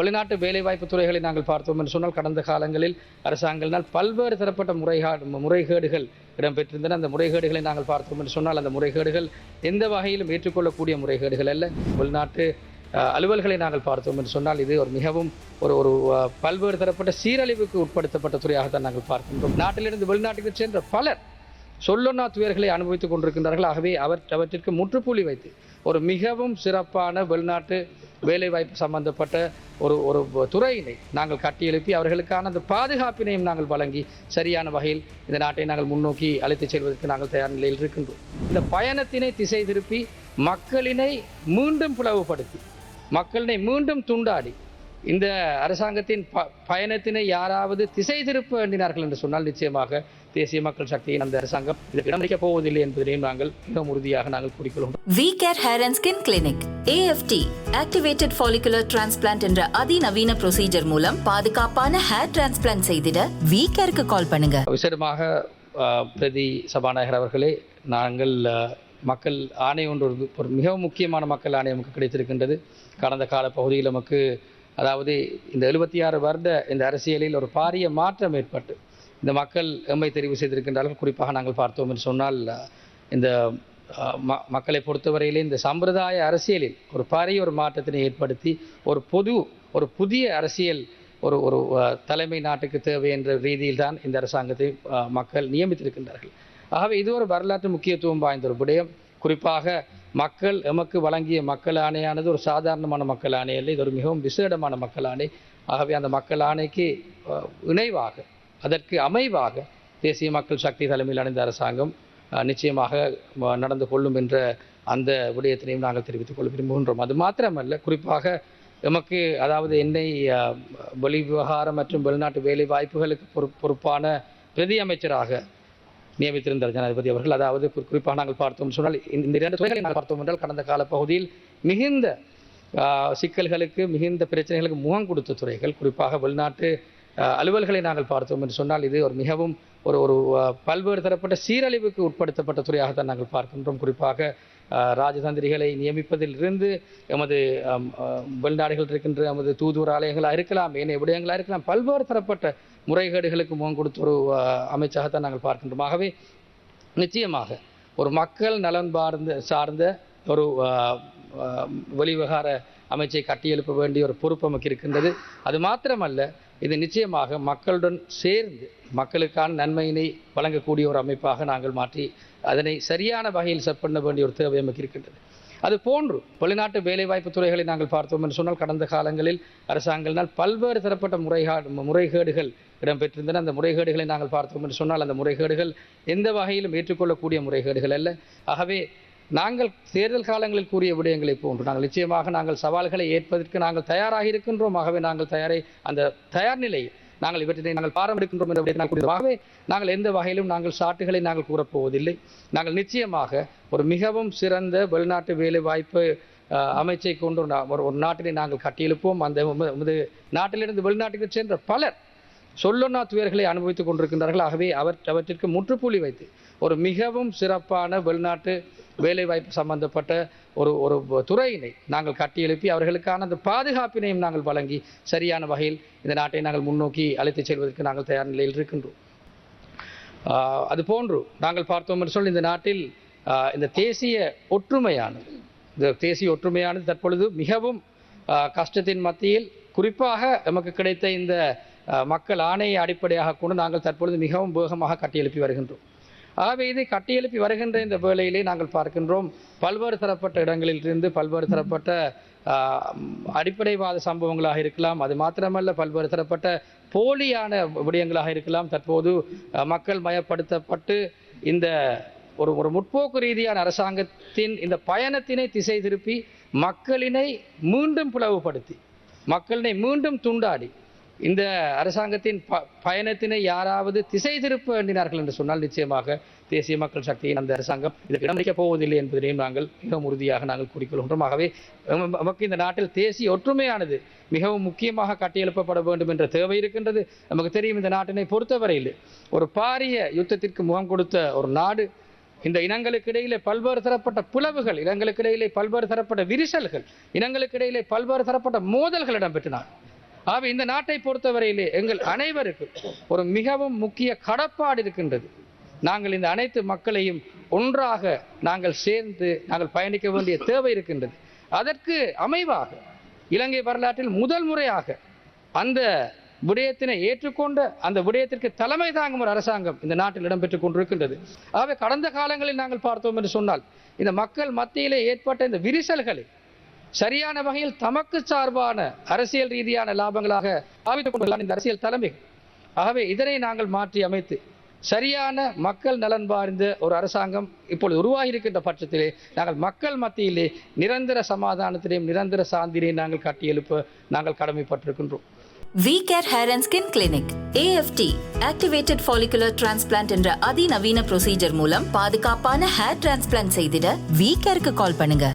வெளிநாட்டு வேலைவாய்ப்பு துறைகளை நாங்கள் பார்த்தோம் என்று சொன்னால் கடந்த காலங்களில் அரசாங்கங்களினால் பல்வேறு தரப்பட்ட முறைகேடு முறைகேடுகள் இடம்பெற்றிருந்தன. அந்த முறைகேடுகளை நாங்கள் பார்த்தோம் என்று சொன்னால் அந்த முறைகேடுகள் எந்த வகையிலும் ஏற்றுக்கொள்ளக்கூடிய முறைகேடுகள் அல்ல. வெளிநாட்டு அலுவல்களை நாங்கள் பார்த்தோம் என்று சொன்னால் இது ஒரு மிகவும் ஒரு ஒரு பல்வேறு தரப்பட்ட சீரழிவுக்கு உட்படுத்தப்பட்ட துறையாகத்தான் நாங்கள் பார்க்கின்றோம். நாட்டிலிருந்து வெளிநாட்டுக்கு சென்ற பலர் சொல்லொன்னா துயர்களை அனுபவித்துக் கொண்டிருக்கின்றார்கள். ஆகவே அவர் அவற்றிற்கு முற்றுப்புள்ளி வைத்து ஒரு மிகவும் சிறப்பான வெளிநாட்டு வேலைவாய்ப்பு சம்பந்தப்பட்ட ஒரு ஒரு துறையினை நாங்கள் கட்டியெழுப்பி அவர்களுக்கான அந்த பாதுகாப்பினையும் நாங்கள் வழங்கி சரியான வகையில் இந்த நாட்டை நாங்கள் முன்னோக்கி அழைத்துச் செல்வதற்கு நாங்கள் தயார் நிலையில் இருக்கின்றோம். இந்த பயணத்தினை திசை திருப்பி மக்களினை மீண்டும் பிளவுபடுத்தி மக்களினை மீண்டும் துண்டாடி இந்த அரசாங்கத்தின் ப பயணத்தினை யாராவது திசை திருப்ப எண்ணினார்கள் என்று சொன்னால் நிச்சயமாக தேசிய மக்கள் சக்தியின் அந்த அரசாங்கம் இதற்கு இடமளிக்கப் போவதில்லை என்பதையும் நாங்கள் மிகவும் உறுதியாக நாங்கள் கூறிக்கொள்கிறோம். We care hair and skin clinic AFT activated follicular transplant என்ற அதிநவீன ப்ரொசீஜர் மூலம் பாதுகாப்பான ஹேர் டிரான்ஸ்பிளான்ட் செய்திட வி கேருக்கு கால் பண்ணுங்க. விசேடமாக பிரதி சபாநாயகர் அவர்களே நாங்கள் மக்கள் ஆணை ஒன்று ஒரு மிகவும் முக்கியமான மக்கள் ஆணை நமக்கு கிடைத்திருக்கின்றது. கடந்த கால பகுதியில் நமக்கு அதாவது இந்த எழுபத்தி ஆறு வருட இந்த அரசியலில் ஒரு பாரிய மாற்றம் ஏற்பட்டு இந்த மக்கள் எம்மை தெரிவு செய்திருக்கின்றார்கள் குறிப்பாக நாங்கள் பார்த்தோம் என்று சொன்னால் இந்த ம மக்களை பொறுத்தவரையிலே இந்த சம்பிரதாய அரசியலில் ஒரு பாரிய ஒரு மாற்றத்தினை ஏற்படுத்தி ஒரு பொது ஒரு புதிய அரசியல் ஒரு ஒரு தலைமை நாட்டுக்கு தேவை என்ற ரீதியில் தான் இந்த அரசாங்கத்தை மக்கள் நியமித்திருக்கின்றார்கள். ஆகவே இது ஒரு வரலாற்று முக்கியத்துவம் வாய்ந்த ஒரு விடயம். குறிப்பாக மக்கள் எமக்கு வழங்கிய மக்கள் ஆணையானது ஒரு சாதாரணமான மக்கள் ஆணை அல்ல இது ஒரு மிகவும் விசேடமான மக்கள் ஆணை. ஆகவே அந்த மக்கள் ஆணைக்கு இணைவாக அதற்கு அமைவாக தேசிய மக்கள் சக்தி தலைமையில் அணிந்த அரசாங்கம் அஹ், நிச்சயமாக நடந்து கொள்ளும் என்ற அந்த விடயத்தினையும் நாங்கள் தெரிவித்துக் கொள்ள விரும்புகின்றோம் அது மாத்திரமல்ல குறிப்பாக எமக்கு அதாவது என்னை வெளி விவகாரம் மற்றும் வெளிநாட்டு வேலை வாய்ப்புகளுக்கு பொறு- பொறுப்பான பிரதி அமைச்சராக நியமித்திருந்தார் ஜனாதிபதி அவர்கள். அதாவது குறி- குறிப்பாக நாங்கள் பார்த்தோம் சொன்னால் இந்த இரண்டு துறைகளை நாங்கள் பார்த்தோம் என்றால் கடந்த கால பகுதியில் மிகுந்த சிக்கல்களுக்கு மிகுந்த பிரச்சனைகளுக்கு முகம் கொடுத்த துறைகள் குறிப்பாக வெளிநாட்டு அலுவல்களை நாங்கள் பார்த்தோம் என்று சொன்னால் இது ஒரு மிகவும் ஒரு ஒரு பல்வேறு தரப்பட்ட சீரழிவுக்கு உட்படுத்தப்பட்ட துறையாகத்தான் நாங்கள் பார்க்கின்றோம். குறிப்பாக ராஜதந்திரிகளை நியமிப்பதில் இருந்து எமது வெளிநாடுகள் இருக்கின்ற எமது தூதுவர் ஆலயங்களாக இருக்கலாம் ஏனைய விடயங்களாக இருக்கலாம் பல்வேறு தரப்பட்ட முறைகேடுகளுக்கு முகம் கொடுத்த ஒரு அமைச்சாகத்தான் நாங்கள் பார்க்கின்றோம். ஆகவே நிச்சயமாக ஒரு மக்கள் நலன் பார்ந்த சார்ந்த ஒரு வெளிவிவகார அமைச்சை கட்டியெழுப்ப வேண்டிய ஒரு பொறுப்பு நமக்கு இருக்கின்றது. அது மாத்திரமல்ல இது நிச்சயமாக மக்களுடன் சேர்ந்து மக்களுக்கான நன்மையினை வழங்கக்கூடிய ஒரு அமைப்பாக நாங்கள் மாற்றி அதனை சரியான வகையில் செட் பண்ண வேண்டிய ஒரு தேவை நமக்கு இருக்கின்றது. அது போன்று வெளிநாட்டு வேலைவாய்ப்பு துறைகளை நாங்கள் பார்த்தோம் என்று சொன்னால் கடந்த காலங்களில் அரசாங்கங்களினால் பல்வேறு தரப்பட்ட முறைகேடு முறைகேடுகள் இடம்பெற்றிருந்தன. அந்த முறைகேடுகளை நாங்கள் பார்த்தோம் என்று சொன்னால் அந்த முறைகேடுகள் எந்த வகையிலும் ஏற்றுக்கொள்ளக்கூடிய முறைகேடுகள் அல்ல. ஆகவே நாங்கள் தேர்தல் காலங்களில் கூறிய விடயங்களை போன்று நாங்கள் நிச்சயமாக நாங்கள் சவால்களை ஏற்பதற்கு நாங்கள் தயாராக இருக்கின்றோம். ஆகவே நாங்கள் தயாரை அந்த தயார் நிலை நாங்கள் இவற்றினை நாங்கள் பாரம்பரிக்கின்றோம் என்ற நாங்கள் கூறியதாகவே நாங்கள் எந்த வகையிலும் நாங்கள் சாட்டுகளை நாங்கள் கூறப்போவதில்லை. நாங்கள் நிச்சயமாக ஒரு மிகவும் சிறந்த வெளிநாட்டு வேலை வாய்ப்பு அமைச்சை கொண்டு ஒரு ஒரு நாட்டினை நாங்கள் கட்டியெழுப்போம். அந்த நாட்டிலிருந்து வெளிநாட்டுக்கு சென்ற பலர் சொல்லொன்னா துயர்களை அனுபவித்துக் கொண்டிருக்கின்றார்கள். ஆகவே அவர் அவற்றிற்கு முற்றுப்புள்ளி வைத்து ஒரு மிகவும் சிறப்பான வெளிநாட்டு வேலைவாய்ப்பு சம்பந்தப்பட்ட ஒரு ஒரு துறையினை நாங்கள் கட்டியெழுப்பி அவர்களுக்கான அந்த பாதுகாப்பினையும் நாங்கள் வழங்கி சரியான வகையில் இந்த நாட்டை நாங்கள் முன்னோக்கி அழைத்துச் செல்வதற்கு நாங்கள் தயார் நிலையில் இருக்கின்றோம். அது போன்று நாங்கள் பார்த்தோம் என்று சொல்லி இந்த நாட்டில் இந்த தேசிய ஒற்றுமையானது இந்த தேசிய ஒற்றுமையானது தற்பொழுது மிகவும் கஷ்டத்தின் மத்தியில் குறிப்பாக நமக்கு கிடைத்த இந்த மக்கள் ஆணையை அடிப்படையாக கொண்டு நாங்கள் தற்பொழுது மிகவும் வேகமாக கட்டியெழுப்பி வருகின்றோம். ஆகவே இதை கட்டியெழுப்பி வருகின்ற இந்த வேளையிலே நாங்கள் பார்க்கின்றோம் பல்வேறு தரப்பட்ட இடங்களிலிருந்து பல்வேறு தரப்பட்ட அடிப்படைவாத சம்பவங்களாக இருக்கலாம் அது மாத்திரமல்ல பல்வேறு தரப்பட்ட போலியான விடயங்களாக இருக்கலாம். தற்போது மக்கள் மயப்படுத்தப்பட்டு இந்த ஒரு ஒரு முற்போக்கு ரீதியான அரசாங்கத்தின் இந்த பயணத்தினை திசை திருப்பி மக்களினை மீண்டும் பிளவுபடுத்தி மக்களினை மீண்டும் துண்டாடி இந்த அரசாங்கத்தின் ப பயணத்தினை யாராவது திசை திருப்ப எண்ணினார்கள் என்று சொன்னால் நிச்சயமாக தேசிய மக்கள் சக்தியின் அந்த அரசாங்கம் இதற்கு இடமளிக்கப் போவதில்லை என்பதையும் நாங்கள் மிகவும் உறுதியாக நாங்கள் கூறிக்கொள்கின்றோம் ஆகவே நமக்கு இந்த நாட்டில் தேசிய ஒற்றுமையானது மிகவும் முக்கியமாக கட்டியெழுப்பப்பட வேண்டும் என்ற தேவை இருக்கின்றது. நமக்கு தெரியும் இந்த நாட்டினை பொறுத்தவரையில் ஒரு பாரிய யுத்தத்திற்கு முகம் கொடுத்த ஒரு நாடு இந்த இனங்களுக்கு இடையிலே பல்வேறு தரப்பட்ட புலவுகள் இனங்களுக்கு இடையிலே பல்வேறு தரப்பட்ட விரிசல்கள் இனங்களுக்கு இடையிலே பல்வேறு தரப்பட்ட மோதல்கள் இடம்பெற்றினார். ஆகவே இந்த நாட்டை பொறுத்தவரையிலே எங்கள் அனைவருக்கும் ஒரு மிகவும் முக்கிய கடப்பாடு இருக்கின்றது. நாங்கள் இந்த அனைத்து மக்களையும் ஒன்றாக நாங்கள் சேர்ந்து நாங்கள் பயணிக்க வேண்டிய தேவை இருக்கின்றது. அதற்கு அமைவாக இலங்கை வரலாற்றில் முதல் முறையாக அந்த விடயத்தினை ஏற்றுக்கொண்ட அந்த விடயத்திற்கு தலைமை தாங்கும் ஒரு அரசாங்கம் இந்த நாட்டில் இடம்பெற்றுக் கொண்டிருக்கின்றது. ஆகவே கடந்த காலங்களில் நாங்கள் பார்த்தோம் என்று சொன்னால் இந்த மக்கள் மத்தியிலே ஏற்பட்ட இந்த விரிசல்களை சரியான வகையில் தமக்கு சார்பான அரசியல் ரீதியான லாபங்களாக பாவித்துக் கொண்டுள்ளார் இந்த அரசியல் தலைமை. ஆகவே இதனை நாங்கள் மாற்றி அமைத்து சரியான மக்கள் நலன் பார்ந்த ஒரு அரசாங்கம் இப்பொழுது உருவாகி இருக்கின்ற பட்சத்திலே நாங்கள் மக்கள் மத்தியிலே நிரந்தர சமாதானத்திலையும் நிரந்தர சாந்தியிலையும் நாங்கள் கட்டியெழுப்ப நாங்கள் கடமைப்பட்டிருக்கின்றோம். We care hair and skin clinic AFT activated follicular transplant என்ற அதிநவீன ப்ரொசீஜர் மூலம் பாதுகாப்பான ஹேர் டிரான்ஸ்பிளான்ட் செய்திட வி கேருக்கு கால் பண்ணுங்க.